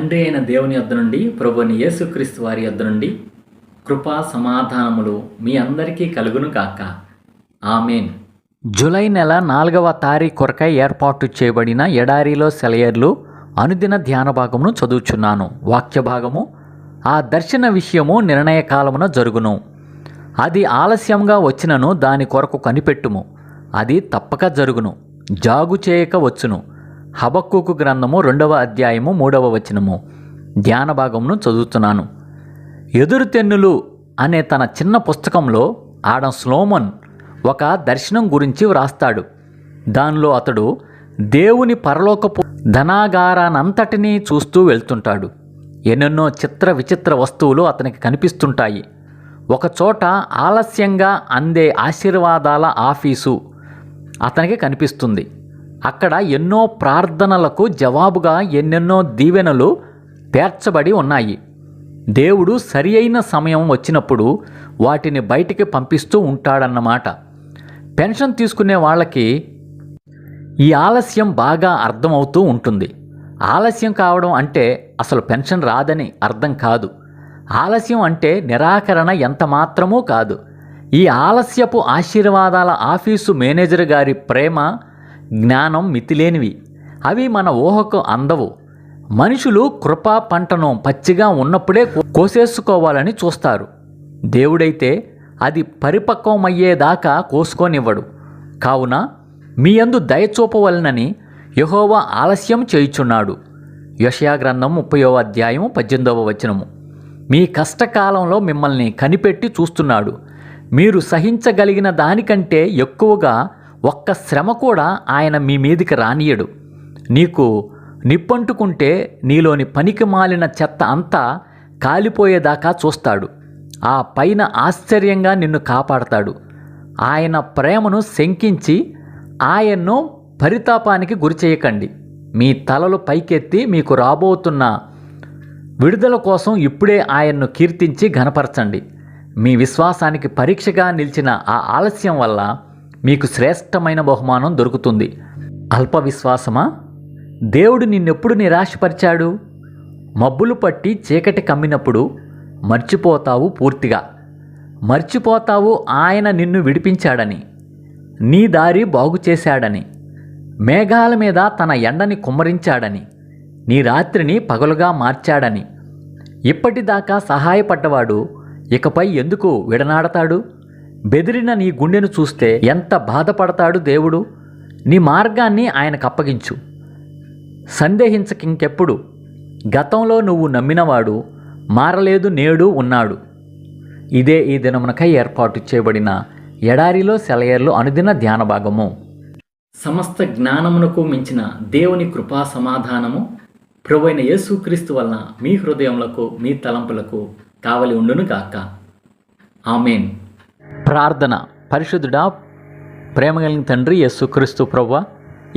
తండ్రి అయిన దేవుని యొద్ద నుండి ప్రభుని యేసుక్రీస్తు వారి యొద్ద నుండి కృపా సమాధానములు మీ అందరికీ కలుగును కాక ఆమెన్. జూలై నెల నాలుగవ తారీఖు కొరకై ఏర్పాటు చేయబడిన ఎడారిలో సెలయర్లు అనుదిన ధ్యాన భాగమును చదువుచున్నాను. వాక్య భాగము ఆ దర్శన విషయము నిర్ణయ కాలమున జరుగును. అది ఆలస్యంగా వచ్చినను దాని కొరకు కనిపెట్టుము. అది తప్పక జరుగును. జాగు చేయక వచ్చును. హబక్కుకు గ్రంథము రెండవ అధ్యాయము మూడవ వచనము. ధ్యాన భాగమును చదువుతున్నాను. ఎదురు తెన్నులు అనే తన చిన్న పుస్తకంలో ఆడం స్లోమన్ ఒక దర్శనం గురించి వ్రాస్తాడు. దానిలో అతడు దేవుని పరలోకపు ధనాగారానంతటినీ చూస్తూ వెళ్తుంటాడు. ఎన్నెన్నో చిత్ర విచిత్ర వస్తువులు అతనికి కనిపిస్తుంటాయి. ఒకచోట ఆలస్యంగా అందే ఆశీర్వాదాల ఆఫీసు అతనికి కనిపిస్తుంది. అక్కడ ఎన్నో ప్రార్థనలకు జవాబుగా ఎన్నెన్నో దీవెనలు పేర్చబడి ఉన్నాయి. దేవుడు సరి అయిన సమయం వచ్చినప్పుడు వాటిని బయటికి పంపిస్తూ ఉంటాడన్నమాట. పెన్షన్ తీసుకునే వాళ్ళకి ఈ ఆలస్యం బాగా అర్థమవుతూ ఉంటుంది. ఆలస్యం కావడం అంటే అసలు పెన్షన్ రాదని అర్థం కాదు. ఆలస్యం అంటే నిరాకరణ ఎంత మాత్రమూ కాదు. ఈ ఆలస్యపు ఆశీర్వాదాల ఆఫీసు మేనేజర్ గారి ప్రేమ జ్ఞానం మితిలేనివి. అవి మన ఊహకు అందవు. మనుషులు కృపా పంటను పచ్చిగా ఉన్నప్పుడే కోసేసుకోవాలని చూస్తారు. దేవుడైతే అది పరిపక్వమయ్యేదాకా కోసుకోనివ్వడు. కావున మీ యందు దయచూపవలనని యహోవా ఆలస్యం చేయుచున్నాడు. గ్రంథం ముప్పయో అధ్యాయం పద్దెనిమిదవ వచనము. మీ కష్టకాలంలో మిమ్మల్ని కనిపెట్టి చూస్తున్నాడు. మీరు సహించగలిగిన దానికంటే ఎక్కువగా ఒక్క శ్రమ కూడా ఆయన మీ మీదికి రానియడు. నీకు నిప్పంటుకుంటే నీలోని పనికి మాలిన చెత్త అంతా కాలిపోయేదాకా చూస్తాడు. ఆ పైన ఆశ్చర్యంగా నిన్ను కాపాడతాడు. ఆయన ప్రేమను శంకించి ఆయన్ను పరితాపానికి గురిచేయకండి మీ తలలు పైకెత్తి మీకు రాబోతున్న విడుదల కోసం ఇప్పుడే ఆయన్ను కీర్తించి ఘనపరచండి. మీ విశ్వాసానికి పరీక్షగా నిలిచిన ఆ ఆలస్యం వల్ల మీకు శ్రేష్టమైన బహుమానం దొరుకుతుంది. అల్ప విశ్వాసమా? దేవుడు నిన్నెప్పుడు నిరాశపరిచాడు? మబ్బులు పట్టి చీకటి కమ్మినప్పుడు మర్చిపోతావు పూర్తిగా. మర్చిపోతావు ఆయన నిన్ను విడిపించాడని. నీ దారి బాగు చేశాడని. మేఘాల మీద తన ఎండని కుమ్మరించాడని. నీ రాత్రిని పగలుగా మార్చాడని. ఇప్పటిదాకా సహాయపడ్డవాడు ఇకపై ఎందుకు విడనాడతాడు? బెదిరిన నీ గుండెను చూస్తే ఎంత బాధపడతాడు దేవుడు? నీ మార్గాన్ని ఆయనకు అప్పగించు. సందేహించకింకెప్పుడు? గతంలో నువ్వు నమ్మినవాడు మారలేదు నేడు ఉన్నాడు. ఇదే ఈ దినమునకై ఏర్పాటు చేయబడిన ఎడారిలో సెలయర్లు అనుదిన ధ్యాన భాగము. సమస్త జ్ఞానమునకు మించిన దేవుని కృపా సమాధానము ప్రభువైన యేసుక్రీస్తు వలన మీ హృదయములకు మీ తలంపులకు కావలి ఉండును గాక ఆమెన్. ప్రార్థన. పరిశుద్ధుడా ప్రేమ కలిగిన తండ్రి యేసుక్రీస్తు ప్రవ్వ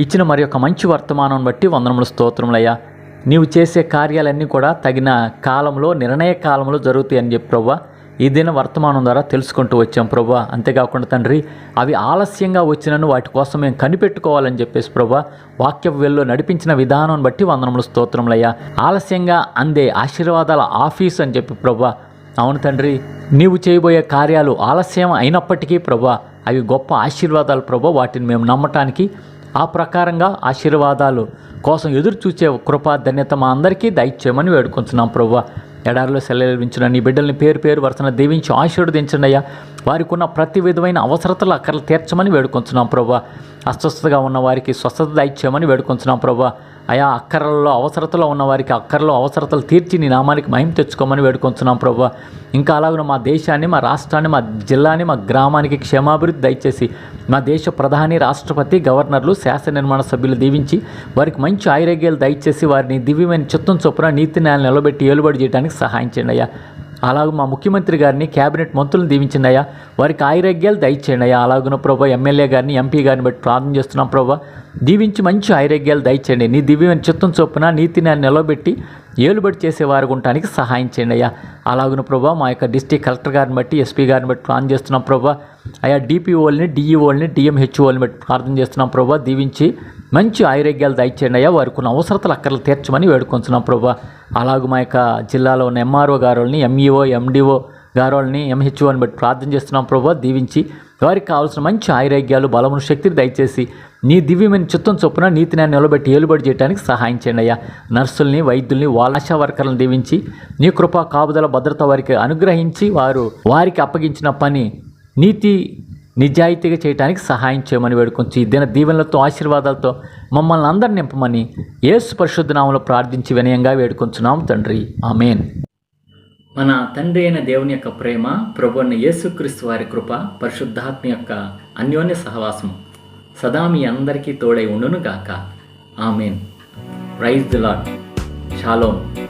ఇచ్చిన మరి యొక్క మంచి వర్తమానం బట్టి వందనములు స్తోత్రములయ్యా. నీవు చేసే కార్యాలన్నీ కూడా తగిన కాలంలో నిర్ణయ కాలంలో జరుగుతాయని చెప్పి ప్రవ్వ ఈ దిన వర్తమానం ద్వారా తెలుసుకుంటూ వచ్చాం ప్రభా అంతేకాకుండా తండ్రి అవి ఆలస్యంగా వచ్చినను వాటి కోసం మేము కనిపెట్టుకోవాలని చెప్పేసి ప్రభా వాక్య వెల్లో నడిపించిన విధానం బట్టి వందనములు స్తోత్రములయ్యా. ఆలస్యంగా అందే ఆశీర్వాదాల ఆఫీస్ అని చెప్పి ప్రభా అవును తండ్రి నీవు చేయబోయే కార్యాలు ఆలస్యం అయినప్పటికీ ప్రభా అవి గొప్ప ఆశీర్వాదాలు ప్రభా వాటిని మేము నమ్మటానికి ఆ ప్రకారంగా ఆశీర్వాదాలు కోసం ఎదురు చూసే కృపా ధన్యత మా అందరికీ దయచేయమని వేడుకుంటున్నాం ప్రభా. ఎడారిలో సెలవించిన నీ బిడ్డల్ని పేరు పేరు వరుసన దీవించి ఆశీర్వదించండి అయ్యా. వారికి ఉన్న ప్రతి విధమైన అవసరతలు అక్కర్లు తీర్చమని వేడుకొంచున్నాం ప్రభా. అస్వస్థతగా ఉన్న వారికి స్వస్థత దయచేయమని వేడుకొంచున్నాం ప్రభా. అయా అక్కరలలో అవసరతలో ఉన్న వారికి అక్కరలో అవసరతలు తీర్చి నీ నామానికి మహిమ తెచ్చుకోమని వేడుకొంచున్నాం ప్రభా. ఇంకా అలాగే మా దేశాన్ని మా రాష్ట్రాన్ని మా జిల్లాని మా గ్రామానికి క్షేమాభివృద్ధి దయచేసి మా దేశ ప్రధాని రాష్ట్రపతి గవర్నర్లు శాసన నిర్మాణ సభ్యులు దీవించి వారికి మంచి ఆరోగ్యాలు దయచేసి వారిని దివ్యమైన చిత్తం చొప్పున నీతి న్యాయాలు నిలబెట్టి ఏలుబడి చేయడానికి సహాయం చేయండి అయ్యా. అలాగే మా ముఖ్యమంత్రి గారిని కేబినెట్ మంత్రులను దీవించిందయ్యా వారికి ఆరోగ్యాలు దయచేయండి అయ్యా. అలాగున ప్రభా ఎమ్మెల్యే గారిని ఎంపీ గారిని బట్టి ప్రార్థన చేస్తున్నాం ప్రభా. దీవించి మంచి ఆరోగ్యాలు దయచేయండి. నీ దివ్యమైన చిత్తం చొప్పున నీతిని నిలబెట్టి ఏలుబడి చేసేవారు ఉండటానికి సహాయం చేయండి అయ్యా. అలాగున ప్రభా మా యొక్క డిస్టిక్ కలెక్టర్ గారిని బట్టి ఎస్పీ గారిని బట్టి ప్రార్థన చేస్తున్నాం ప్రభా. అయా డిపిఓల్ని డిఈఓల్ని డిఎంహెచ్ఓల్ని బట్టి ప్రార్థన చేస్తున్నాం ప్రభా. దీవించి మంచి ఆయురోగ్యాలు దయచేయండి అయ్యా వారికి ఉన్న అవసరతలు అక్కర్లు తీర్చమని వేడుకొంచున్నాం ప్రభా. అలాగే మా యొక్క జిల్లాలో ఉన్న ఎంఆర్ఓ గారుల్ని ఎంఈఓ ఎండిఓ గారోళ్ళని ఎంహెచ్ఓని బట్టి ప్రార్థన చేస్తున్నాం ప్రభా. దీవించి వారికి కావాల్సిన మంచి ఆయురోగ్యాలు బలమును శక్తిని దయచేసి నీ దివ్యమైన చిత్తం చొప్పున నీతిని నిలబెట్టి ఏలుబడి చేయడానికి సహాయం చేయండి అయ్యా నర్సుల్ని వైద్యుల్ని వాళ్ళ ఆశా వర్కర్లను దీవించి నీ కృపా కాపుదల భద్రత వారికి అనుగ్రహించి వారు వారికి అప్పగించిన పని నీతి నిజాయితీగా చేయడానికి సహాయం చేయమని వేడుకొంచి. దిన దీవెనలతో ఆశీర్వాదాలతో మమ్మల్ని అందరిని నింపమని యేసు పరిశుద్ధనామంలో ప్రార్థించి వినయంగా వేడుకొంచున్నాం తండ్రి. ఆమెన్. మన తండ్రి అయిన దేవుని యొక్క ప్రేమ ప్రభు యేసుక్రీస్తు వారి కృప పరిశుద్ధాత్మ యొక్క అన్యోన్య సహవాసం సదా మీ అందరికీ తోడై ఉండును గాక amen. Praise the lord shalom